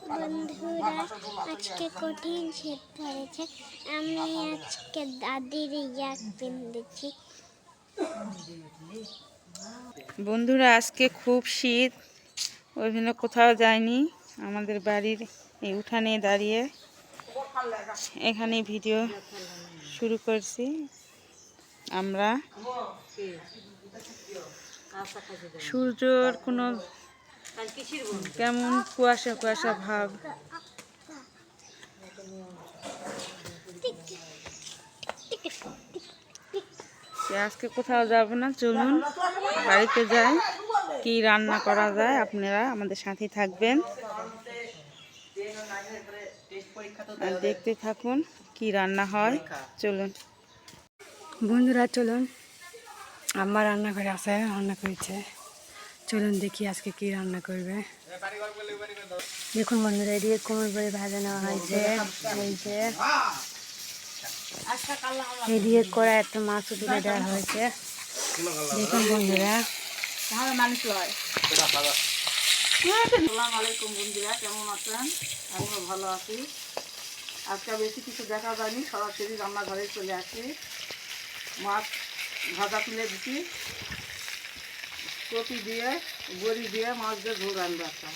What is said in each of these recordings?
বন্ধুরা আজকে কঠিন শীত পড়েছে। আমি আজকে দাদির ইয়াক দিচ্ছি বন্ধুরা আজকে খুব শীত। ওই জন্য কোথাও যায়নি আমাদের বাড়ির এই উঠানে দাঁড়িয়ে এখানে ভিডিও শুরু করছি। আমরা সূর্যর কোনো কেমন কুয়াশা কুয়াশা ভাব। আজকে কোথাও যাব না? চলুন, বাড়িতে যাই। কি রান্না করা যায় আপনারা আমাদের সাথে থাকবেন। আর দেখতে থাকুন কি রান্না হয়। চলুন। বন্ধুরা, চলুন। আমার রান্নাঘরে আছে, রান্না করেছে। চলুন দেখি আজকে কি রান্না করবে। দেখুন বন্ধুরা, এদিকে কোমর বড়ি ভাজা নেওয়া হয়েছে। এই যে, এদিকে করে একটা মাছ তুলে দেওয়া হয়েছে। দেখুন বন্ধুরা। আজকে বেশি কিছু দেখা চলে আসি। মাছ ভাজা তুলে দিচ্ছি কপি দিয়ে বড়ি দিয়ে মাছ দিয়ে ঝোল রান্না একটা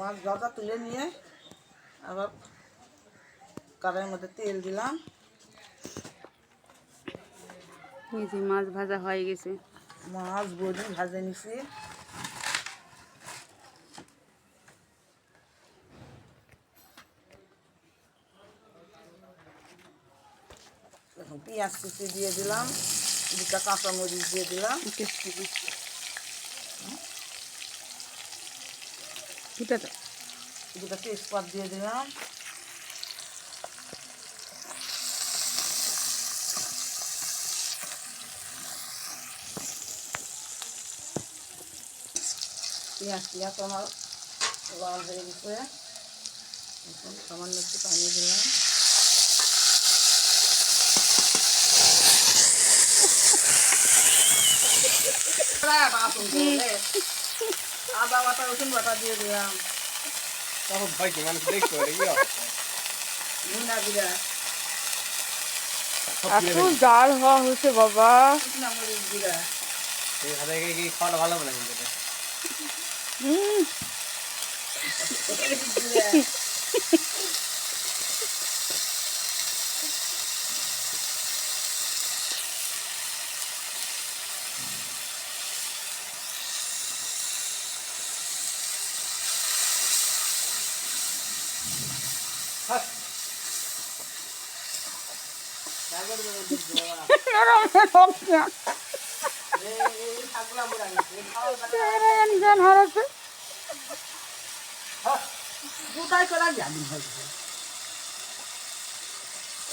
মাছ ভাজা তুলে নিয়ে আবার কড়াইয়ের মধ্যে তেল দিলাম এই যে মাছ ভাজা হয়ে গেছে মাছ বড়ি ভাজে নিছি এখন পেঁয়াজ কুচি দিয়ে দিলাম দুটা কাঁচামরিচ দিয়ে দিলাম। দুটা তেজপাত দিয়ে দিলাম। পেঁয়াজ পেঁয়াজ আমার লাল হয়ে গেছে। এখন সামান্য একটু পানি দিলাম। আদা বাটা রসুন বাটা দিয়ে দিলাম নুনা দিলা এত জাল হওয়া হয়েছে বাবা শুকনা মরিচ দিলা দুটাই করে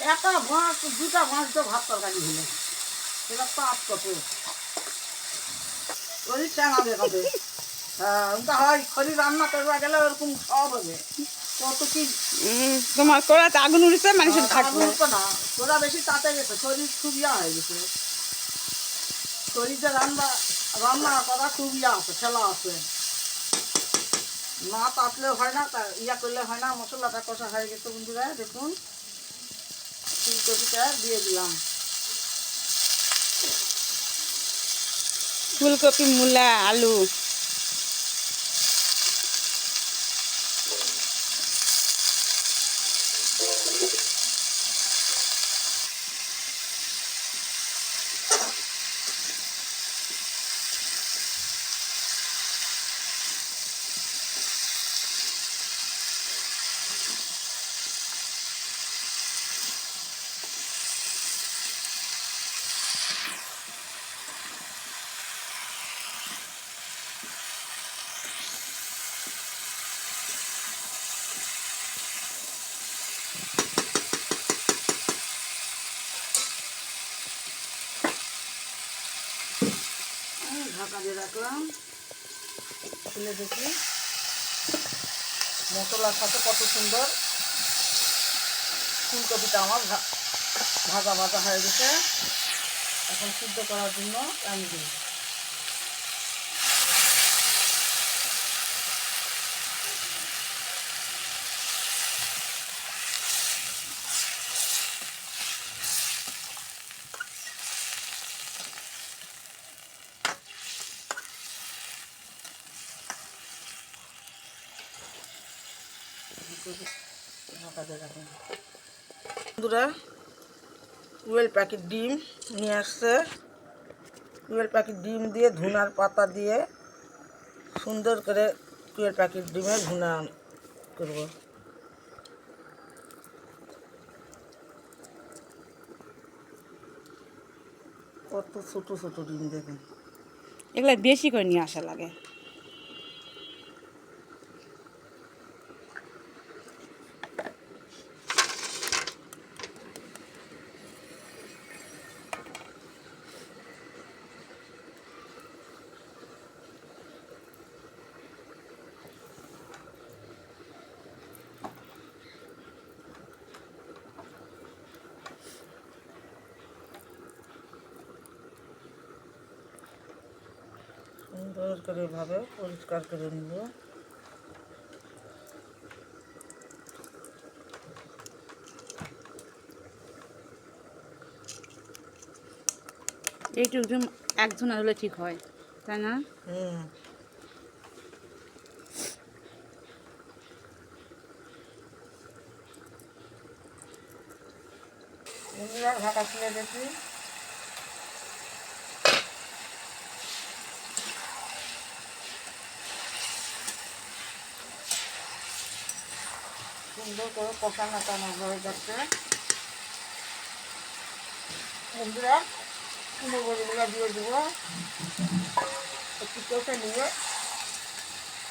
একটা মাছ দুটা মাছ তো ভাত তরকারি হলো সেটা কত ওই দেখাবে হ্যাঁ হয়, খড়ি রান্না করবা গেলে ওরকম সব হবে। কত কি তোমার কড়াতে আগুন উঠেছে মানুষের থাকবে। না। তোরা বেশি তাতে গেছে শরীর খুব ইয়া হয়ে গেছে। শরীরে রান্না রান্না করা খুব ইয়া আছে খেলা আছে। না তাতলেও হয় না তা ইয়া করলে হয় না মশলাটা কষা হয়ে গেছে বন্ধুরা দেখুন। ফুলকপিটা দিয়ে দিলাম। ফুলকপি মূলা আলু। রাখলাম। খুলে দেখি। মশলার সাথে কত সুন্দর ফুলকপিটা আমার ভাজা ভাজা হয়ে গেছে। এখন সিদ্ধ করার জন্য আমি দিই বন্ধুরা টুয়েলভ প্যাকেট ডিম নিয়ে আসছে। টুয়েলভ প্যাকেট ডিম দিয়ে ধুনার পাতা দিয়ে সুন্দর করে টুয়েলভ প্যাকেট ডিমে ধুনা করব। কত ছোটো ছোটো ডিম দেখুন। এগুলো বেশি করে নিয়ে আসা লাগে। সুন্দর করে এভাবে পরিষ্কার করে নেব। এইটুকু একজন হলে ঠিক হয় তাই না? হুম। ঢাকা খুলে দেখি। সুন্দর করে কষানো টানা হয়ে যাচ্ছে বন্ধুরা কুমড়ো বড়িগুলো দিয়ে দেবো। একটু কষে নিয়ে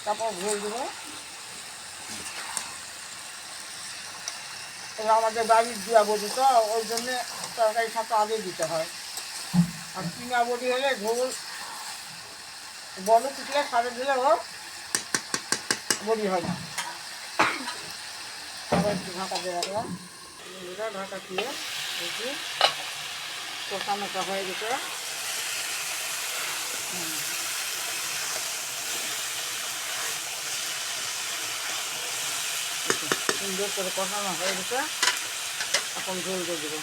তারপর ভেজে দেবো। এবার আমাদের বাড়ির দিয়া বডি তো, ওই জন্যে তরকারি সাথে আগে দিতে হয়। আর চিনা বডি হলে ঝোল বড় কুচলে সারে দিলে ও বডি হয় না। দেখি। কষানোটা হয়ে গেছে। সুন্দর করে কষানো হয়ে গেছে। এখন ঝোল দিয়ে দেবো।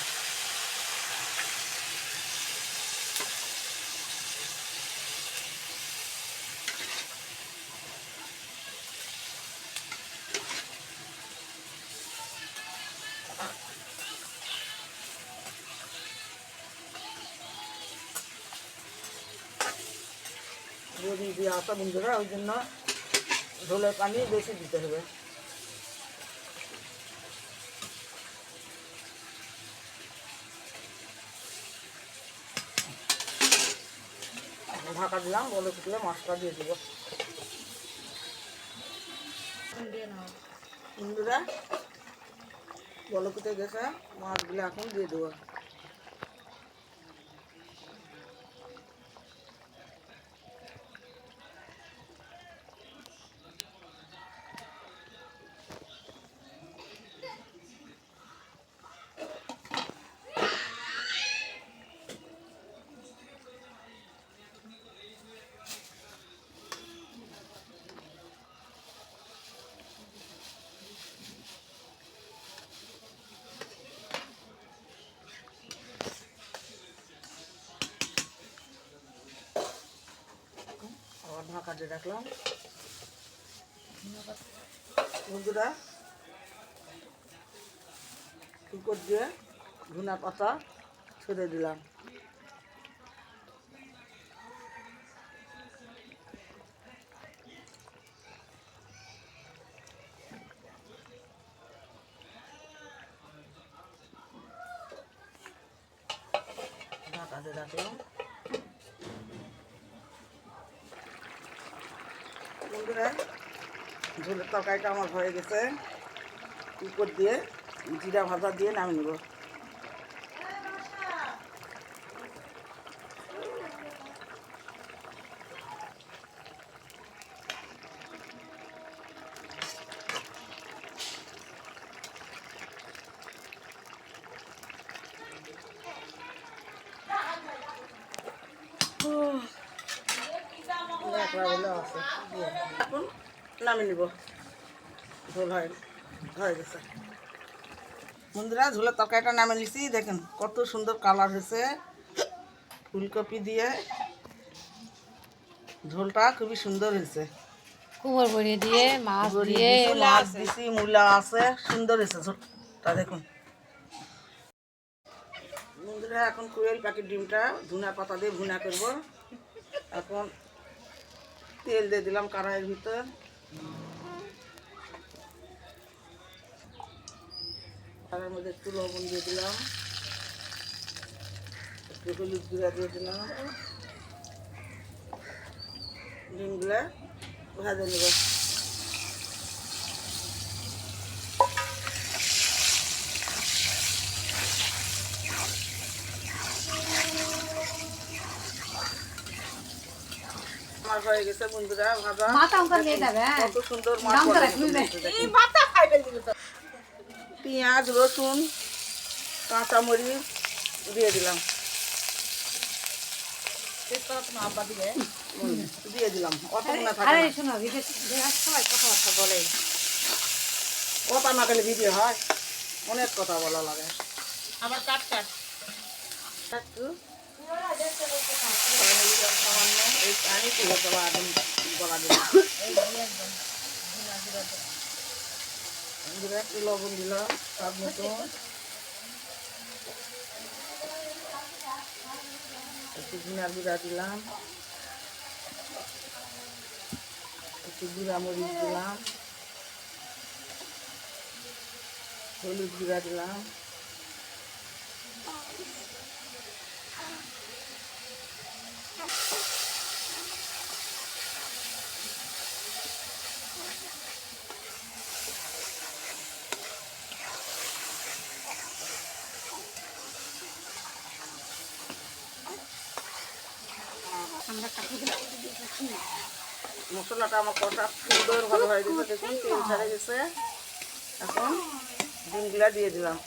বড়ি দিয়ে আসা বন্ধুরা ওই জন্য ঝোলের পানি বেশি দিতে হবে ঢাকা দিলাম বলে ফুটলে মাছটা দিয়ে দেবো বন্ধুরা বলে ফুটে গেছে মাছগুলো এখন দিয়ে দেবো দিয়ে রাখলাম। বন্ধুরা কুকুর দিয়ে ধুনা পাতা ছেড়ে দিলাম। দিয়ে রাখলাম। বন্ধুরা ঝোলের তরকারিটা আমার হয়ে গেছে। কুকুর দিয়ে জিরা ভাজা দিয়ে নামিয়ে নেব। আছে। এখন নামিয়ে নিব। ঝোল হয় হয়ে গেছে। বন্ধুরা ঝোলের তরকারিটা নামে নিছি। দেখেন কত সুন্দর কালার হয়েছে। ফুলকপি দিয়ে ঝোলটা খুবই সুন্দর হয়েছে। কুমোর বড়ি দিয়ে মাছ দিয়ে মাছ দিছি মূলা আছে। সুন্দর হয়েছে ঝোলটা দেখুন। বন্ধুরা এখন কুয়েল পাখির ডিমটা ধুনা পাতা দিয়ে ভুনা করব। এখন তেল দিয়ে দিলাম কড়াইয়ের ভিতর। কড়াইয়ের মধ্যে একটু লবণ দিয়ে দিলাম। একটু হলুদ গুঁড়া দিয়ে দিলাম। ডিমগুলা ভাজা নেব আমার হয়ে গেছে বন্ধুরা ভাজা। হ্যাঁ? কত সুন্দর। পেঁয়াজ রসুন কাঁচামরিচ দিয়ে দিলাম। দিয়ে দিলাম। অত না থাকে আরে না। শোনো বিদেশ বিদেশ সবাই কথাবার্তা বলে। কথা না গেলে ভিডিও হয়। অনেক কথা বলা লাগে। আবার কাট কাট। একটু সামান্য এই পানি তুলে দেওয়া একদম গলা জিরা একটু লবণ দিলাম স্বাদ মতো দিলাম একটু গুঁড়া মরিচ দিলাম হলুদ গুঁড়া দিলাম। মশলাটা আমার কষা সুন্দর ভালো হয়ে গেছে, দেখুন, তেল ছাড়ে গেছে। এখন ডিমগুলা দিয়ে দিলাম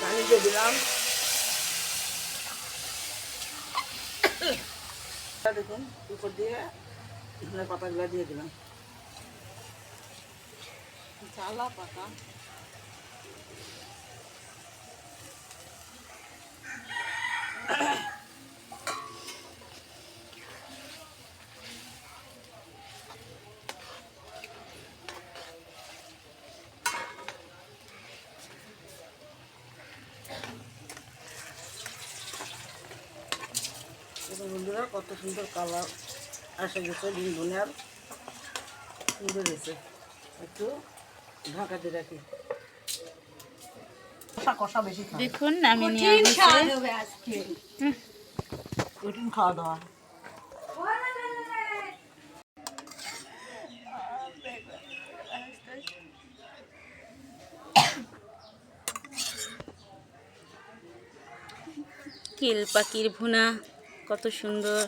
পানি দিয়ে দিলাম দেখুন উপর দিয়ে ধনে পাতাগুলো দিয়ে দিলাম জ্বালা পাতা দেখুন বন্ধুরা কত সুন্দর কালার আসে গেছে ডিম ধনিয়ার সুন্দর হয়েছে। একটু ঢাকা দিয়ে রাখি। কষা কষা বেশি খাই দেখুন আমি নিয়ে আসছি কঠিন খাওয়া দাওয়া। কিল পাখির ভুনা। কত সুন্দর।